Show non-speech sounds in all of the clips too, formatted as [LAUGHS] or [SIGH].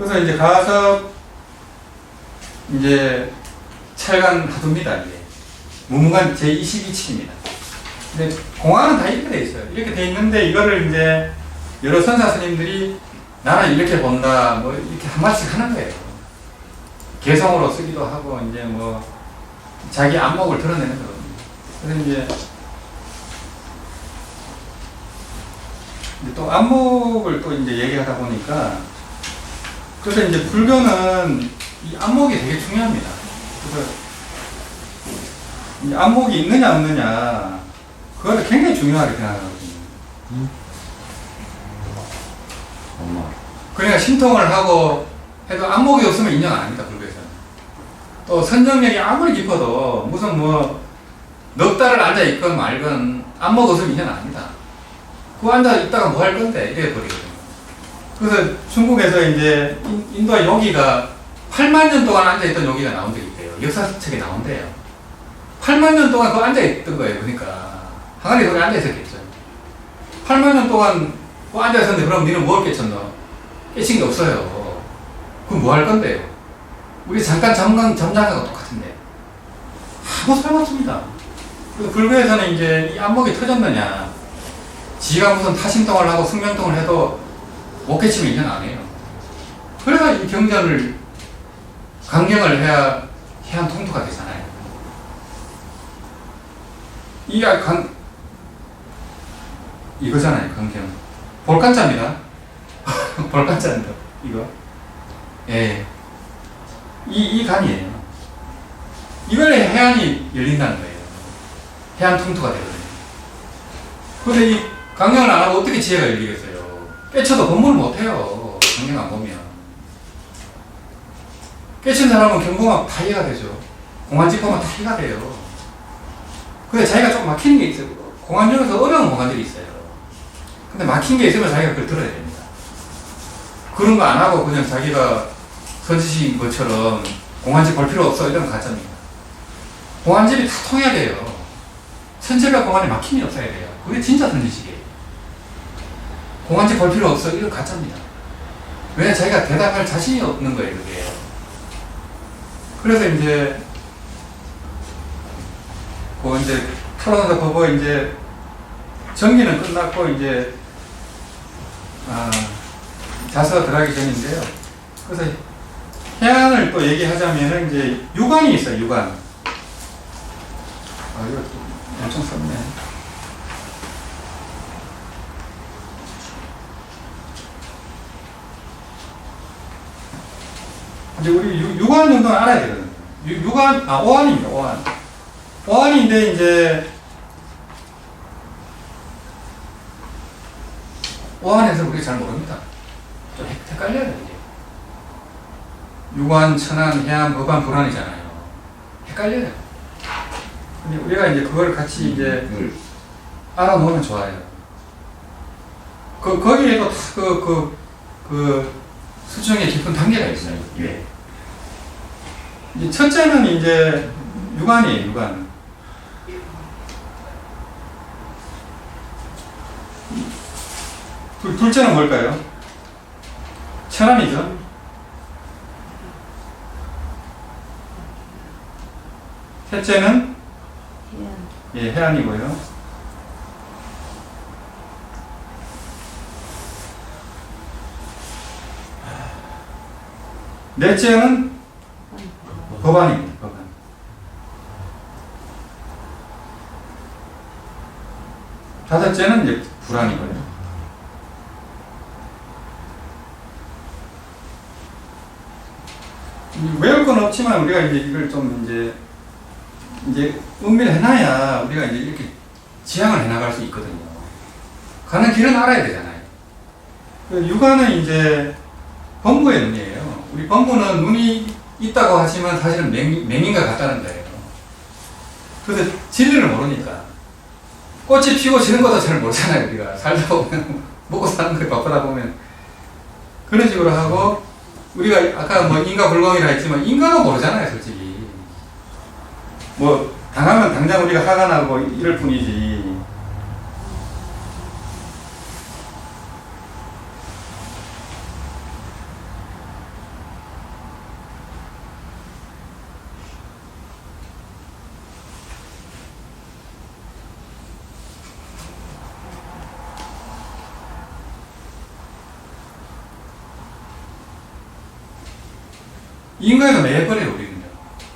그래서 이제 가서 이제 철간 하두입니다. 이게 무문관 제 22칙입니다. 근데 공안은 다 이렇게 돼 있어요. 이렇게 돼 있는데 이거를 이제 여러 선사 스님들이 나는 이렇게 본다 뭐 이렇게 한 마디씩 하는 거예요. 개성으로 쓰기도 하고 이제 뭐 자기 안목을 드러내는 거거든요. 그래서 이제 또 안목을 또 이제 얘기하다 보니까 그래서 이제 불교는 이 안목이 되게 중요합니다. 그래서 이 안목이 있느냐 없느냐 그거를 굉장히 중요하게 생각하거든요. 엄마. 그러니까 신통을 하고 해도 안목이 없으면 인정 안 합니다 불교에서는. 또 선정력이 아무리 깊어도 무슨 뭐 넉 달을 앉아 있건 말건 안목 없으면 인정 안 합니다. 그 앉아 있다가 뭐 할 건데 이래 버리거든요. 그래서 중국에서 이제 인- 인도의 요기가 8만 년 동안 앉아 있던 요기가 나온 적이 있대요. 역사책에 나온대요. 8만 년 동안 그 앉아 있던 거예요. 그러니까 항아리 속에 앉아 있었겠죠. 8만 년 동안 그 앉아 있었는데 그럼 니는 뭘 깨쳤노? 깨친 게 없어요. 그럼 뭐 할 건데요? 우리 잠깐 잠깐 잠자는 거 똑같은데 아무 소용 없습니다. 그래서 불교에서는 이제 이 안목이 터졌느냐 지가 무슨 타심동을 하고 승명동을 해도 못 깨치면 인정 안 해요. 그래서 이 경전을 강경을 해야 해안 통도가 되잖아요. 이 강, 이거잖아요, 강경. 볼간자입니다. [LAUGHS] 볼간자입니다, 이거. 예. 이, 이 간이에요. 이걸 해안이 열린다는 거예요. 해안 통토가 되거든요. 근데 이 강경을 안 하고 어떻게 지혜가 열리겠어요? 깨쳐도 건물을 못 해요. 강경 안 보면. 깨친 사람은 경공학 다 이해가 되죠. 보면 다 이해가 돼요. 근데 자기가 좀 막히는 게 있어요. 공안 중에서 어려운 공안들이 있어요. 근데 막힌 게 있으면 자기가 그걸 들어야 됩니다. 그런 거 안 하고 그냥 자기가 선지신 것처럼 공안집 볼 필요 없어 이런 거 가짜입니다. 공안집이 다 통해야 돼요. 천체가 공안에 막힘이 없어야 돼요. 그게 진짜 선지식이에요. 공안집 볼 필요 없어 이런 거 가짜입니다. 왜 자기가 대답할 자신이 없는 거예요, 그게. 그래서 이제 그 이제 토론에서 보고 이제 정기는 끝났고 이제 아, 자서가 들어가기 전인데요. 그래서 해안을 또 얘기하자면은 이제 유관이 있어요. 유관. 아 이거 엄청 썼네. 이제 우리 유, 유관 정도는 알아야 되거든요. 유, 유관 아 오한입니다. 오한. 오한인데 이제 오한에서 우리 잘 모릅니다. 좀 헷- 헷갈려요, 이게. 유관, 천안, 해안, 법안, 불안이잖아요. 헷갈려요. 근데 우리가 이제 그걸 같이 이제 물. 알아놓으면 좋아요. 그, 거기에도 다 그, 그, 그, 수정의 깊은 단계가 있어요. 예. 첫째는 이제 유관. 둘, 둘째는 뭘까요? 천안이죠. 셋째는 예, 해안이고요. 넷째는 법안입니다. 법안. 다섯째는 이제 불안이고요. 이 외울 건 없지만 우리가 이제 이걸 좀 이제 이제 음미를 해놔야 우리가 이제 이렇게 지향을 해나갈 수 있거든요. 가는 길은 알아야 되잖아요. 그 육아는 이제 범부의 눈이에요. 우리 범부는 눈이 있다고 하지만 사실은 맹, 맹인과 같다는 거예요. 그래서 진리를 모르니까. 꽃이 피고 지는 것도 잘 모르잖아요, 우리가. 살다 보면, [LAUGHS] 먹고 사는 걸 바쁘다 보면. 그런 식으로 하고, 우리가 아까 뭐 인과 불공이라 했지만, 인간은 모르잖아요, 솔직히. 뭐, 당하면 당장 우리가 화가 나고 이럴 뿐이지. 인가에도 매버려요, 우리는요.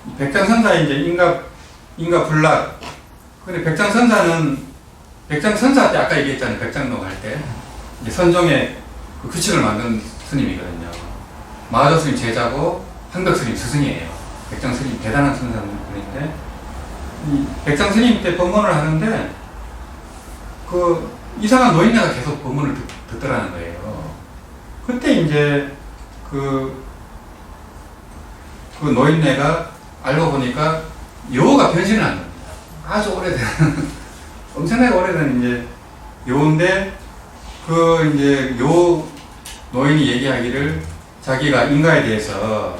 이 백장선사 이제 인가, 인가 불락. 근데 백장선사는, 백장선사 때 아까 얘기했잖아요. 백장록 할 때. 이제 선종의 그 규칙을 만든 스님이거든요. 마하도 스님 제자고, 한덕 스님 스승이에요. 백장 스님 대단한 선사분인데, 이 백장 스님 때 법문을 하는데, 그 이상한 노인네가 계속 법문을 듣, 듣더라는 거예요. 그때 이제 그, 그 노인네가 알고 보니까 요가 변신을 한 겁니다. 아주 오래된, [LAUGHS] 엄청나게 오래된 이제 요인데 그 이제 요 노인이 얘기하기를 자기가 인가에 대해서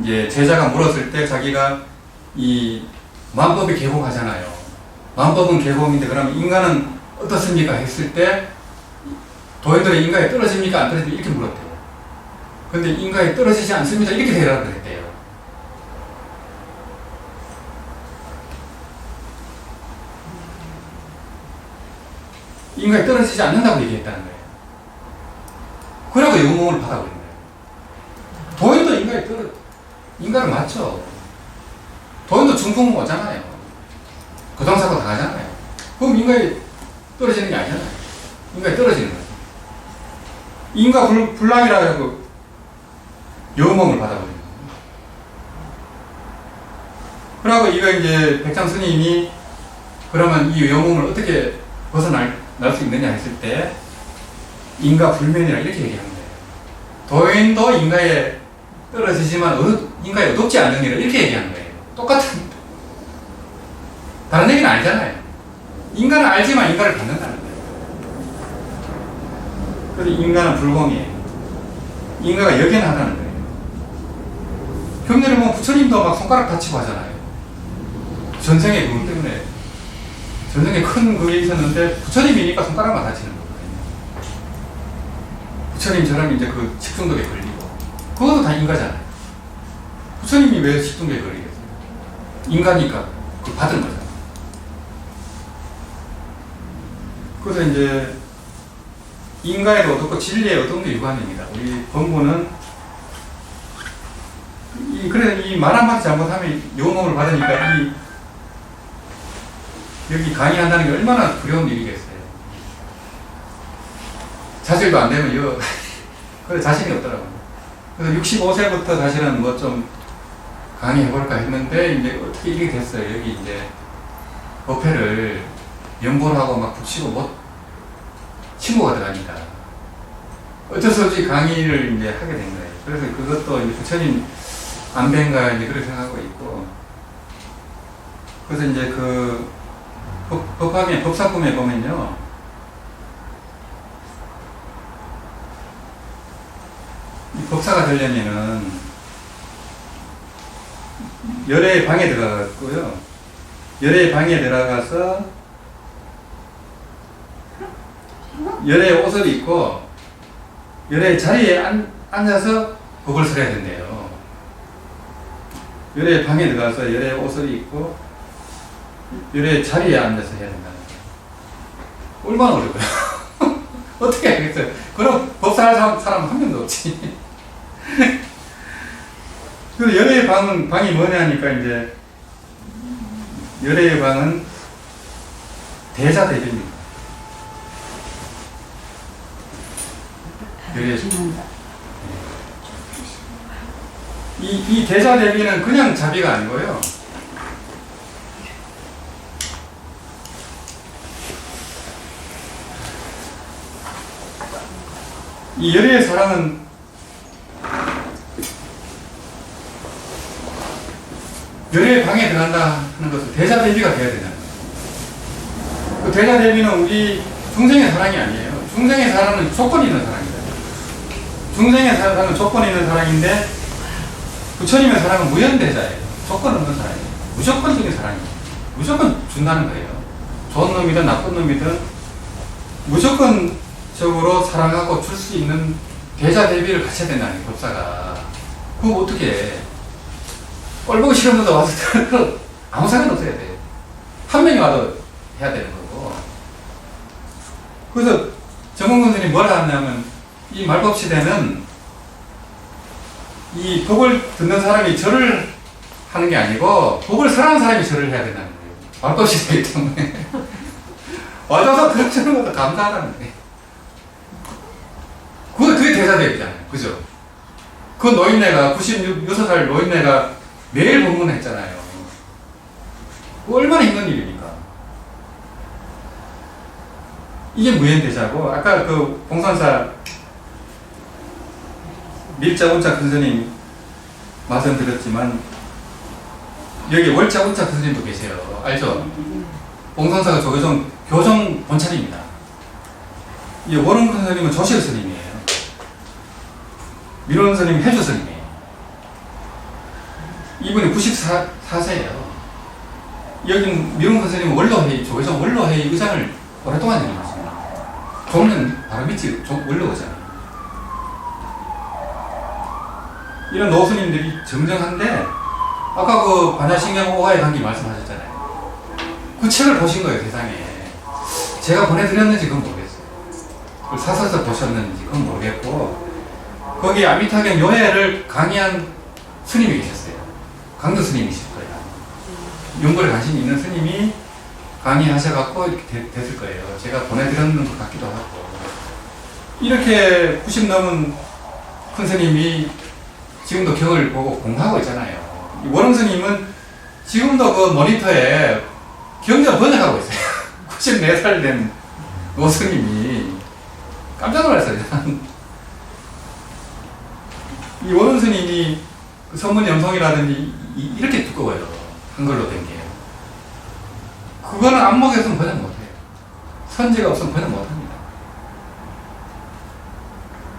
이제 제자가 물었을 때 자기가 이 만법이 개공하잖아요. 만법은 개공인데 그러면 인간은 어떻습니까? 했을 때 도인들의 인가에 떨어집니까? 안 떨어집니까? 이렇게 물었대요. 근데 인가에 떨어지지 않습니다. 이렇게 대답을 했대요. 인가에 떨어지지 않는다고 얘기했다는 거예요. 그러고 영웅을 받아버린 거예요. 도인도 인가에 떨어, 인가를 맞죠. 도인도 중풍 오잖아요. 교통사고 당하잖아요. 그럼 인가에 떨어지는 게 아니잖아요. 인가에 떨어지는 거죠. 인가 불, 불락이라 해 받아버린 거예요. 그러고 이거 이제 백장 스님이 그러면 이 영웅을 어떻게 벗어날 날수 있느냐 했을 때 인가 불면이라 이렇게 얘기하는 거예요. 도인도 인가에 떨어지지만 어, 인가에 어둡지 않는 일을 이렇게 얘기하는 거예요. 똑같은 다른 얘기는 아니잖아요. 인간은 알지만 인간을 받는다는 거예요. 그래서 인간은 불공이에요. 역연하다는 거예요. 경전에 보면 부처님도 막 손가락 다치고 하잖아요. 전생에 그것 때문에 전생에 큰 그게 있었는데 부처님이니까 손가락만 다치는 거거든요. 부처님처럼 이제 그 식중독에 걸리고 그것도 다 인가잖아요. 부처님이 왜 식중독에 걸리겠어요? 인가니까 그 받은 거잖아요. 그래서 이제 인가에도 어둡고 진리에 어두운 게 유관입니다. 우리 이 그래 이말 한마디 잘못하면 용어를 받으니까 이 여기 강의한다는 게 얼마나 두려운 일이겠어요. 자질도 안 되면 이거 [LAUGHS] 그래 자신이 없더라고요. 그래서 65세부터 사실은 뭐 좀 강의해볼까 했는데 이제 어떻게 이게 됐어요. 여기 이제 법회를 연보하고 막 붙이고 못 친구가 들어가니까 어쩔 수 없이 강의를 이제 하게 된 거예요. 그래서 그것도 이제 부처님 안배인가 이제 그렇게 생각하고 있고. 그래서 이제 그 법, 법함에 법사품에 보면요. 이 법사가 되려면은 열의 방에 들어갔고요. 열의 방에 들어가서 열의 옷을 입고 열의 자리에 앉, 앉아서 법을 설해야 된대요. 열의 방에 들어가서 열의 옷을 입고 열의 자리에 앉아서 해야 된다는 거예요. 얼마나 어려워요. [LAUGHS] 어떻게 하겠어요? 그럼 법사할 사람, 사람 한 명도 없지. [LAUGHS] 그래서 열의 방은, 방이 뭐냐니까 이제 열의 방은 대자 대비입니다. 열의 이, 이 대자 대비는 그냥 자비가 아니고요. 이 열의 사랑은 열의 방에 들어간다 하는 것은 대자 대비가 돼야 되잖아요. 그 대자 대비는 우리 중생의 사랑이 아니에요. 중생의 사랑은 조건이 있는 사랑이다. 중생의 사랑은 조건이 있는 사랑인데 부처님의 사랑은 무연대자예요. 조건 없는 사랑이에요. 무조건적인 사랑이에요. 무조건 준다는 거예요. 좋은 놈이든 나쁜 놈이든 무조건적으로 사랑하고 줄 수 있는 대자 대비를 갖춰야 된다는 게 법사가. 그럼 어떻게 해? 꼴보기 싫은 분도 와서 [LAUGHS] 아무 상관 없어야 돼. 한 명이 와도 해야 되는 거고. 그래서 정원 선생님이 뭐라 하냐면 이 말법 시대는 이 법을 듣는 사람이 절을 하는 게 아니고 법을 설하는 사람이 절을 해야 된다는 거예요. 말것이 되기 때문에 [LAUGHS] 와줘서 들어주는 것도 감사하다는 거예요. 그게, 그게 대사대입이잖아요. 그죠? 그 노인네가 96살 노인네가 매일 법문했잖아요. 그 얼마나 힘든 일입니까? 이게 무연대자고 아까 그 봉선사 밀자 큰 스님 말씀드렸지만 여기 월자 운자 큰 스님도 계세요. 알죠? 봉선사가 조교정 교정 본찰입니다. 이큰 스님은 조실 스님이에요. 미론 스님 해주 스님이에요. 이분이 94세예요. 여기 미론 큰 스님은 원로회의 조교정 원로회의 의장을 오랫동안 해주셨습니다. 종은 바로 밑이 종- 원로 의장. 이런 노스님들이 정정한데 아까 그 반야신경 오가의 단기 말씀하셨잖아요. 그 책을 보신 거예요 세상에. 제가 보내드렸는지 그건 모르겠어요. 그걸 사서서 보셨는지 그건 모르겠고 거기 아미타경 요해를 강의한 스님이 계셨어요. 강도 스님이실 거예요. 연구에 관심이 있는 스님이 강의하셔갖고 이렇게 되- 됐을 거예요. 제가 보내드렸는 것 같기도 하고 이렇게 90 넘은 큰 스님이 지금도 경을 보고 공부하고 있잖아요. 이 원흥 스님은 지금도 그 모니터에 경전 번역하고 있어요. [LAUGHS] 94살 된 노스님이 깜짝 놀랐어요. [LAUGHS] 이 원흥 스님이 그 선문 염송이라든지 이- 이렇게 두꺼워요. 한글로 된 게. 그거는 안목에서는 번역 못해요. 선지가 없으면 번역 못합니다.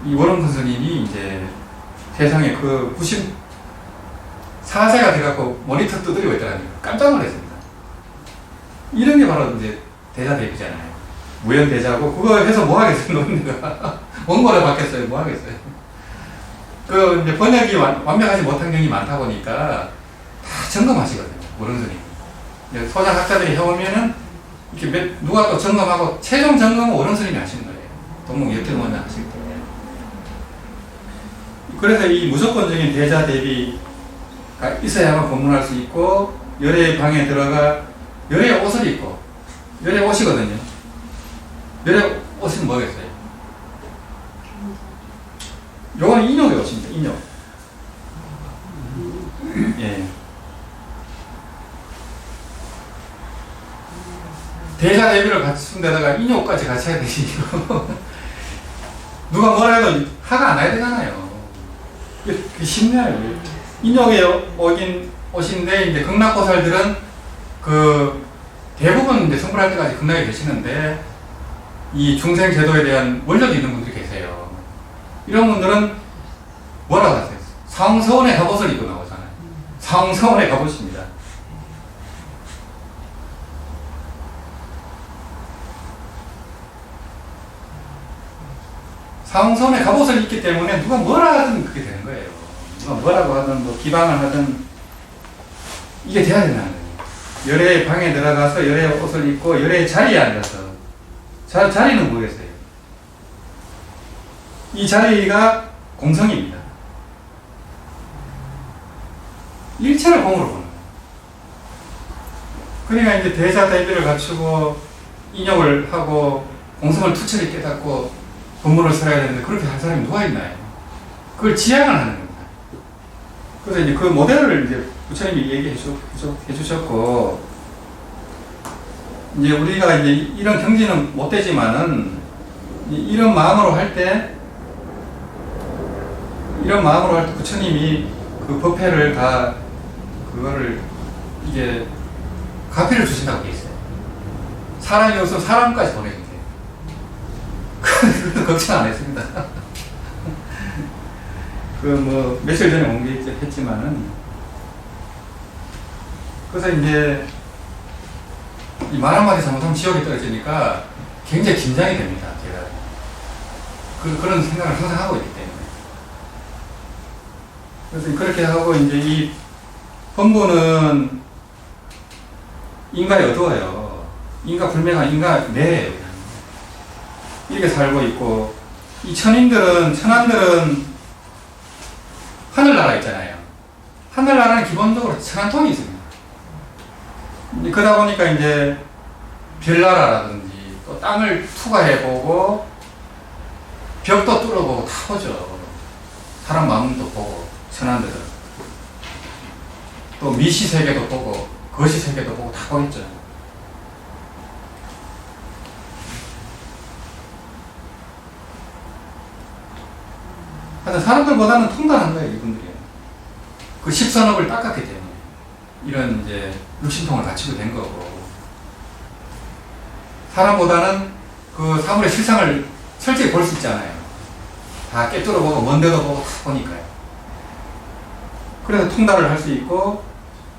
이 원흥 스님이 이제 세상에 그 94세가 돼갖고 모니터 두드리고 있다니 깜짝 놀랐습니다. 이런 게 바로 이제 대자 대비잖아요. 무연 대자고 그거 해서 뭐 하겠어요, 노인네가 원고를 받겠어요, 뭐 하겠어요. 그 이제 번역이 완, 완벽하지 못한 경이 많다 보니까 다 점검하시거든요. 이제 소장 학자들이 해오면은 이렇게 몇, 누가 또 점검하고 최종 점검은 원흥스님이 하시는 거예요. 동목 역경원을 하실 때. 그래서 이 무조건적인 대자 대비가 있어야만 법문할 수 있고 열의 방에 들어가 열의 옷을 입고 열의 옷이거든요. 열의 옷은 뭐겠어요? 요건 인욕의 옷입니다. 인욕. 예. 대자 대비를 갖춘 데다가 인욕까지 같이 [LAUGHS] 해야 이거. 누가 뭐라 해도 화가 안 나야 되잖아요. 그 쉽네요. 인욕의 옷인 옷인데 이제 극락고살들은 그 대부분 이제 성불할 때까지 극락에 계시는데 이 중생 제도에 대한 원력이 있는 분들이 계세요. 이런 분들은 뭐라고 하세요? 상서원의 갑옷을 입고 나오잖아요. 상서원의 갑옷입니다. 상선의 갑옷을 입기 때문에 누가 뭐라 하든 그게 되는 거예요. 누가 뭐라고 하든 뭐 기방을 하든 이게 돼야 된다는 거예요. 열의 방에 들어가서 열의 옷을 입고 열의 자리에 앉아서 자, 자리는 뭐겠어요? 이 자리가 공성입니다. 일체를 공으로 보는 거예요. 그러니까 이제 대자 대비를 갖추고 인욕을 하고 공성을 투철히 깨닫고 본문을 살아야 되는데 그렇게 할 사람이 누가 있나요? 그걸 지향을 하는 겁니다. 그래서 이제 그 모델을 이제 부처님이 얘기해 주, 주- 해주셨고, 이제 우리가 이제 이런 경지는 못 되지만은, 이- 이런 마음으로 할 때, 이런 마음으로 할 때 부처님이 그 법회를 다, 그거를 이게 가피를 주신다고 돼 있어요. 사람이 없으면 사람까지 보내준대요. 걱정 안 했습니다. [LAUGHS] 그 뭐 며칠 전에 공개했지만은 그래서 이제 이말 한마디 잘못하면 지옥에 떨어지니까 굉장히 긴장이 됩니다. 제가 그, 그런 생각을 항상 하고 있기 때문에 그래서 그렇게 하고 이제 이 본부는 인간이 어두워요. 인간 불명한 인간 내예요. 그냥. 이렇게 살고 있고 이 천인들은 천안들은 하늘나라 있잖아요. 하늘나라는 기본적으로 천안통이 있습니다. 그러다 보니까 이제 별나라라든지 또 땅을 투과해보고 벽도 뚫어보고 다 보죠. 사람 마음도 보고 천안들은 또 미시 세계도 보고 거시 세계도 보고 다 보겠죠. 하여튼 사람들보다는 통달한 거예요, 이분들이. 그 10선업을 닦았기 때문에. 이런 이제 육신통을 갖추게 된 거고. 사람보다는 그 사물의 실상을 철저히 볼 수 있잖아요. 다 깨뚫어 보고, 먼 데도 보고 다 보니까요. 그래서 통달을 할 수 있고,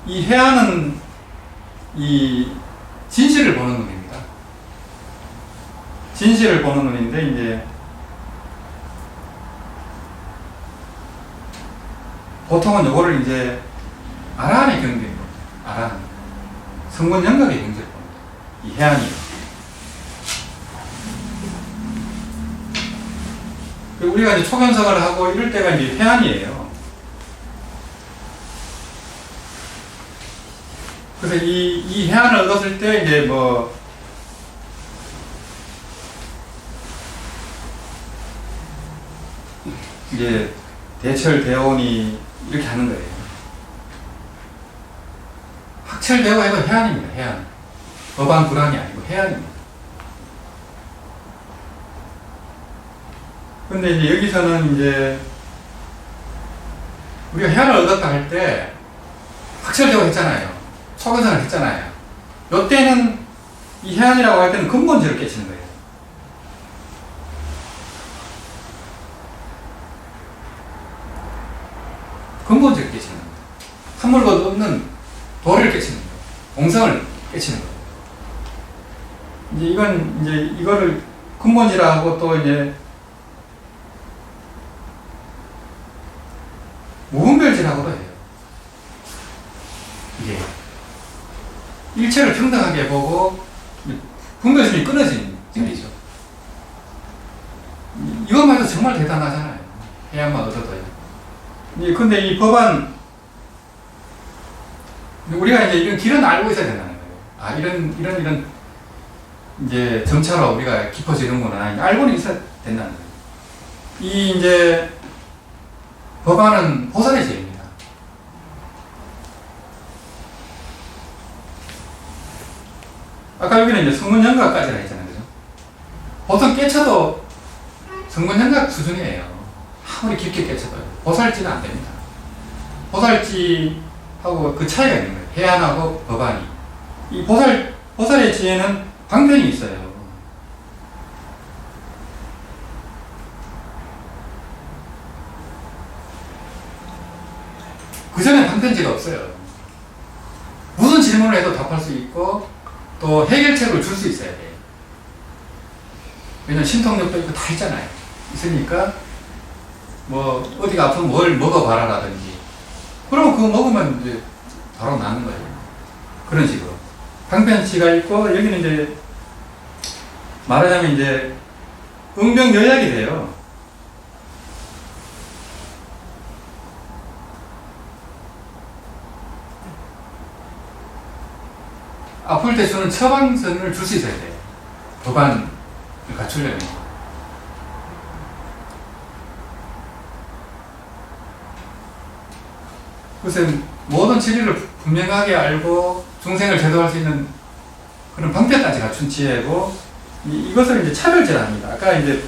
이 해안은 이 진실을 보는 눈입니다. 진실을 보는 눈인데, 이제 보통은 요거를 이제 아라한의 경계인 겁니다. 아라한. 성문 영각의 경계를 봅니다. 이 해안이. 우리가 이제 초견성을 하고 이럴 때가 이제 해안이에요. 그래서 이, 이 해안을 얻었을 때 이제 뭐 이제 대철 대원이 이렇게 하는 거예요. 학철 대원 이거 해안입니다. 해안. 법안 불안이 아니고 해안입니다. 근데 이제 여기서는 이제 우리가 해안을 얻었다 할 때 학철 대원 했잖아요. 초근선을 했잖아요. 요때는 이 해안이라고 할 때는 근본질을 깨치는 거예요. 근본적을 깨치는 겁니다. 산물과 없는 도를 깨치는 거예요. 공성을 깨치는 거예요. 이제 이건 이제 이거를 근본이라고 또 이제 무분별지라고도 해요. 이게 일체를 평등하게 보고 분별심이 끊어진 일이죠. 이- 이것만 해도 정말 대단하잖아요. 해양만 얻어도요. 이 근데 이 법안 우리가 이제 이런 길은 알고 있어야 된다는 거예요. 아 이런 이런 이런 이제 정차로 우리가 깊어지는구나 알고는 있어야 된다는 거예요. 이 이제 법안은 보살의 죄입니다. 아까 여기는 이제 성문연가까지라 했잖아요, 그죠? 보통 깨쳐도 성문연가 수준이에요. 아무리 깊게 깨쳐도 보살지는 안 됩니다. 보살지 하고 그 차이가 있는 거예요. 해안하고 법안이. 이 보살, 보살의 지혜는 방편이 있어요. 그 전에 방편지가 없어요. 무슨 질문을 해도 답할 수 있고 또 해결책을 줄 수 있어야 돼요. 왜냐면 신통력도 있고 다 있잖아요. 있으니까 뭐 어디가 아프면 뭘 먹어봐라라든지 그러면 그거 먹으면 이제 바로 나는 거예요. 그런 식으로 방편치가 있고 여기는 이제 말하자면 이제 응병여약이 돼요. 아플 때 주는 처방전을 줄 수 있어야 돼요. 법안을 갖추려면. 그래서 모든 진리를 분명하게 알고 중생을 제도할 수 있는 그런 방편까지 갖춘 지혜고 이, 이것을 이제 차별제랍니다. 아까 이제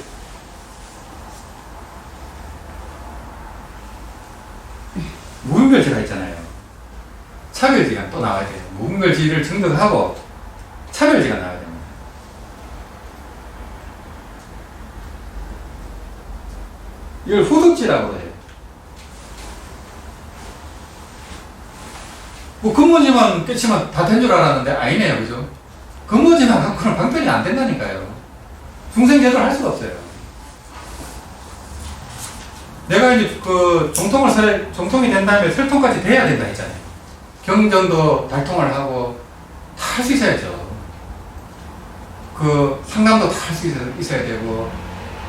무분별지가 있잖아요. 차별지가 또 나와야 돼요. 무분별지를 증득하고 차별지가 나와야 됩니다. 이걸 후득지라고 해요. 뭐 근무지만 깨치면 다 된 줄 알았는데 아니네요, 그죠? 근무지만 갖고는 방편이 안 된다니까요. 중생 제도를 할 수가 없어요. 내가 이제 그 정통을 설, 정통이 된 다음에 설통까지 돼야 된다 했잖아요. 경전도 달통을 하고 다 할 수 있어야죠. 그 상담도 다 할 수 있어야 되고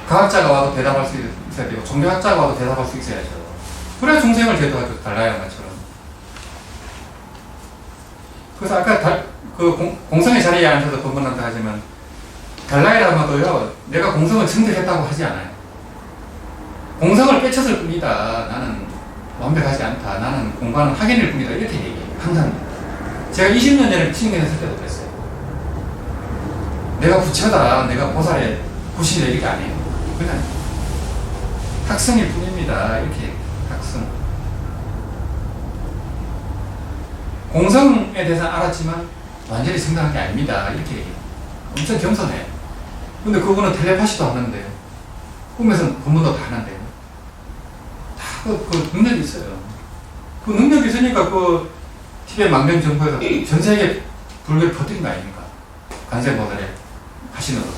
과학자가 와도 대답할 수 있어야 되고 종교학자가 와도 대답할 수 있어야죠. 그래야 중생을 제도하죠. 달라야마처럼. 그래서 아까 달, 그 공, 공성의 자리에 앉아서 법문한다 하지만 달라이 라마도요. 내가 공성을 증득했다고 하지 않아요. 공성을 깨쳤을 뿐이다. 나는 완벽하지 않다. 나는 공부하는 학인일 뿐이다. 이렇게 얘기해요. 항상. 제가 20년 전에 친구에 했을 때도 그랬어요. 내가 부처다. 내가 보살의 구신이다. 이렇게 안 해요. 그냥 학성일 뿐입니다. 이렇게. 학성. 공성에 대해서 알았지만 완전히 성장한 게 아닙니다. 이렇게. 엄청 겸손해요. 근데 그분은 텔레파시도 하는데요. 꿈에서 본문도 다 하는데요. 다 그, 그 능력이 있어요. 그 능력이 있으니까 그 티베트 망명 정부에서 전 세계 불교를 퍼뜨린 거 아닙니까? 관세보살에 하시는 거.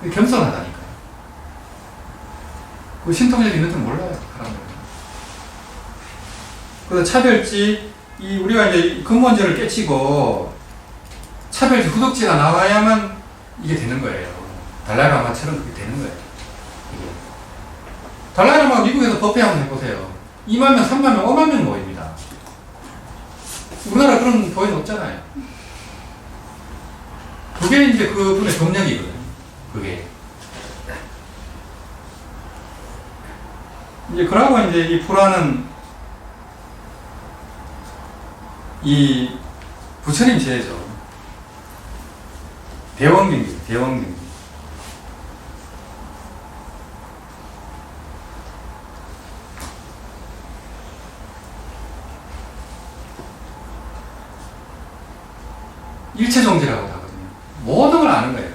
그게 겸손하다니까요. 그 신통력이 있는 줄 몰라요, 사람들은. 그래서 차별지, 이 우리가 이제 근본절을 깨치고 차별지 후덕지가 나와야만 이게 되는 거예요. 달라이라마처럼 그게 되는 거예요. 이게. 달라이라마가 미국에서 법회 한번 해보세요. 2만 명, 3만 명, 5만 명 모입니다. 우리나라 그런 교회는 없잖아요. 그게 이제 그분의 경력이거든요. 그게. 이제 그러고 이제 이 불화는 이 부처님 제죠. 대원경기, 대원경기. 일체종지라고 하거든요. 모든 걸 아는 거예요.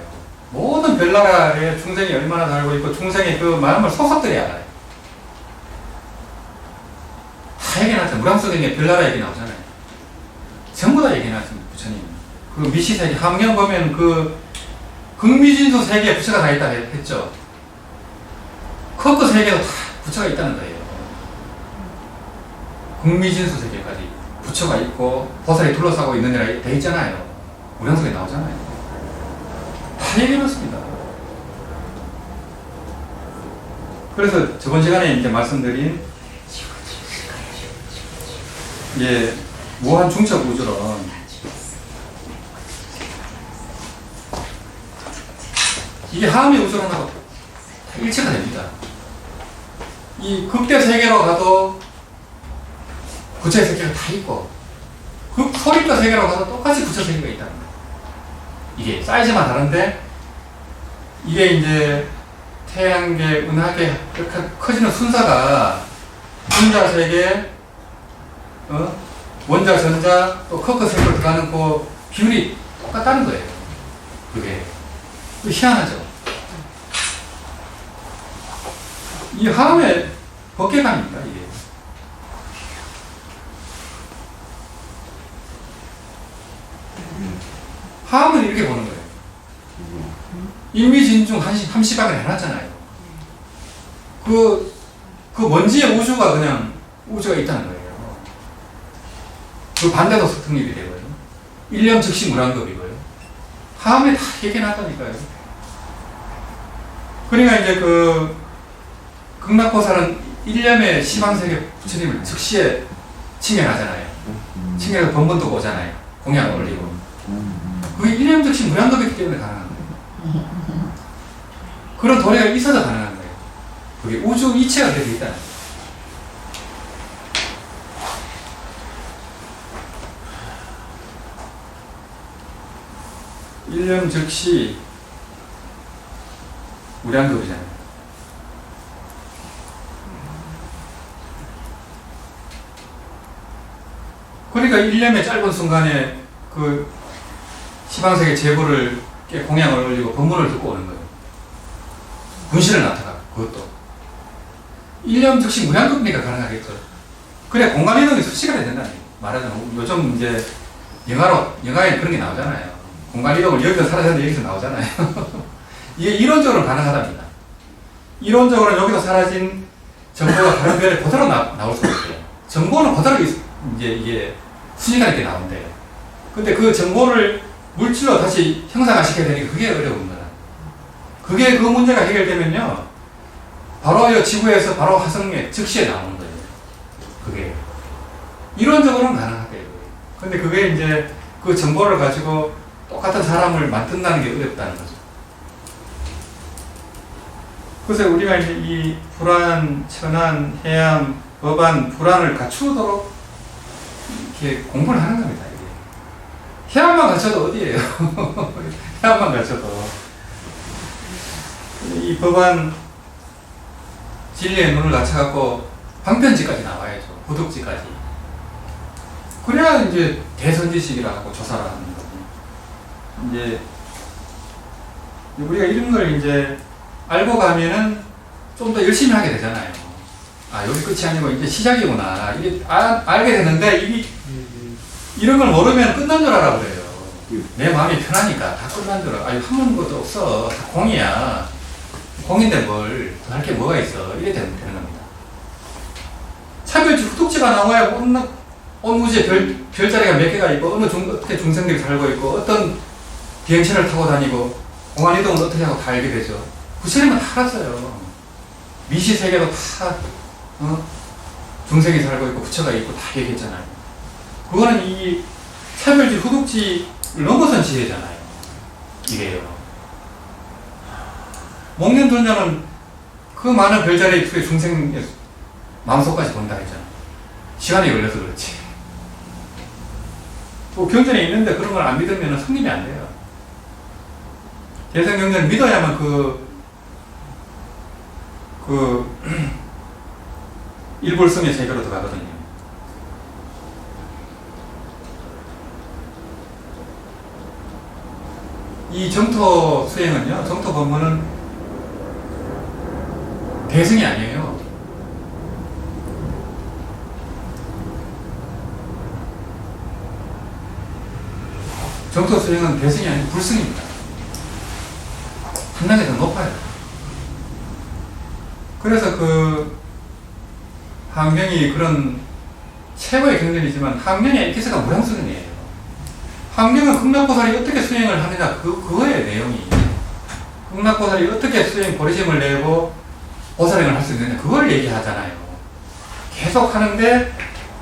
모든 별나라의 중생이 얼마나 살고 있고 중생의 그 마음을 속속들이 알아요. 다 얘기 나죠. 무량수경에 별나라 얘기 나오잖아요. 전부 다 얘기 나습니다. 부처님. 그 미시세계 함경 보면 그 극미진수 세계에 부처가 다 있다 했- 했죠. 커크 세계도 다 부처가 있다는 거예요. 극미진수 세계까지 부처가 있고 보살이 둘러싸고 데가 돼 있잖아요. 무량석에 나오잖아요. 다 얘기해놨습니다. 그래서 저번 시간에 이제 말씀드린 예, 무한 중첩 우주론 이게 하음의 다 일치가 됩니다. 이 극대 세계로 가도 부처의 세계가 다 있고 극 소립대 세계로 가도 똑같이 부처 세계가 있다는 거예요. 이게 사이즈만 다른데 이게 이제 태양계, 은하계 이렇게 커지는 순서가 분자 세계, 어? 원자, 전자, 또 커크 세계로 들어가는 그 비율이 똑같다는 거예요. 그게. 그 희한하죠. 이 하음의 법계감입니다, 이게. 하음은 이렇게 보는 거예요. 인미진중 함시박을 해놨잖아요. 그, 그 먼지의 우주가 그냥 우주가 있다는 거예요. 그 반대도 특립이 되고요. 일념 즉시 무량급이고요. 하음에 다 얘기해놨다니까요. 그러니까 이제 그, 극락보살은 일념의 시방세계 부처님을 즉시에 칭해하잖아요. 칭해서 번번도 오잖아요. 공약 올리고. 그게 일념 즉시 무량급이기 때문에 가능한 거예요. 그런 도리가 있어서 가능한 거예요. 그게 우주 이체가 되어 거예요. 일념 즉시 무량급이잖아요. 그러니까 1년의 짧은 순간에 그 시방세계 제보를 깨 공양을 올리고 법문을 듣고 오는 거예요. 분실을 나타나 그것도. 1년 즉시 무량급이니까 가능하겠죠. 그래 공간 이동이 수시가 거예요. 말하자면 요즘 이제 영화로 영화에 그런 게 나오잖아요. 공간 이동을 여기서 사라졌는데 여기서 나오잖아요. [LAUGHS] 이게 이론적으로 가능하답니다. 이론적으로 여기서 사라진 정보가 다른 별에 [LAUGHS] 그대로 나, 나올 수가 있어요. 정보는 그대로 있- 이제 이게 순위가 이렇게 나온대요. 근데 그 정보를 물질로 다시 형상화 시켜야 되니까 그게 어려운 거다. 그게 그 문제가 해결되면요. 바로 이 지구에서 바로 화성에 즉시에 나오는 거예요. 그게 이론적으로는 가능하대요. 근데 그게 이제 그 정보를 가지고 똑같은 사람을 만든다는 게 어렵다는 거죠. 그래서 우리가 이제 이 불안, 천안, 해양, 법안, 불안을 갖추도록 이렇게 공부를 하는 겁니다. 이게. 해양만 갖춰도 어디예요? [LAUGHS] 해양만 갖춰도. 이 법안 진리의 눈을 갖춰갖고 방편지까지 나와야죠. 도덕지까지. 그래야 이제 대선지식이라고 조사를 하는 거고. 이제 우리가 이런 걸 이제 알고 가면은 좀 더 열심히 하게 되잖아요. 아, 여기 끝이 아니고 이제 시작이구나. 이게 아, 알게 되는데 이게 이런 걸 모르면 끝난 줄 알아 그래요. 내 마음이 편하니까 다 끝난 줄 알아. 아니, 한번 것도 없어. 다 공이야. 공인데 뭘, 더 할 게 뭐가 있어. 이래 되는, 되는 겁니다. 차별지 후독지가 나와야 어느, 어느 우주에 별, 별자리가 몇 개가 있고, 어느 중, 어떻게 중생들이 살고 있고, 어떤 비행체를 타고 다니고, 공안 이동을 어떻게 하고 다 알게 되죠. 부처님은 다 알았어요. 미시 세계도 다, 어? 중생이 살고 있고, 부처가 있고, 다 얘기했잖아요. 그거는 이 차별지 후독지를 넘어선 지혜잖아요. 이게요. 목련존자는 그 많은 별자리 속에 중생의 마음속까지 본다 했잖아. 시간이 걸려서 그렇지. 또 경전에 있는데 그런 걸 안 믿으면 성립이 안 돼요. 대성 경전 믿어야만 그, 그, 일불성의 세계로 들어가거든요. 이 정토 수행은요, 정토 법문은 대승이 아니에요. 정토 수행은 대승이 아니고 불승입니다. 한 단계 더 높아요. 그래서 그 환경이 그런 최고의 경전이지만 환경의 액기스가 무량수행이에요. 환경은 극락보살이 어떻게 수행을 하느냐 그 그거의 내용이 극락보살이 어떻게 수행 보리심을 내고 보살행을 할 수 있느냐 그걸 얘기하잖아요. 계속 하는데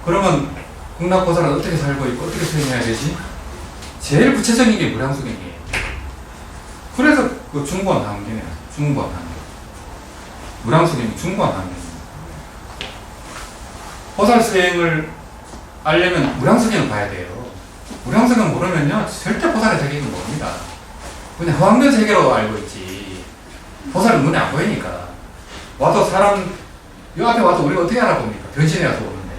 그러면 극락보살은 어떻게 살고 있고 어떻게 수행해야 되지? 제일 구체적인 게 무량수행이에요. 그래서 그 중고한 환경이에요. 중고한 환경. 무량수행이 중고한 환 보살 수행을 알려면 무량수행을 봐야 돼요. 무량수행 모르면요 절대 보살의 세계는 모릅니다. 그냥 허황된 세계로 알고 있지. 보살은 눈에 안 보이니까. 와도 사람 요 앞에 와서 우리가 어떻게 알아봅니까? 변신해 와서 오는데.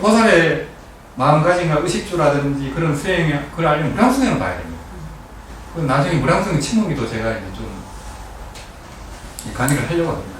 보살의 마음가짐과 의식주라든지 그런 수행에 그걸 알려면 무량수행을 봐야 됩니다. 그 나중에 무량수행 침묵이도 제가 이제 좀이 강의를 하려고 합니다.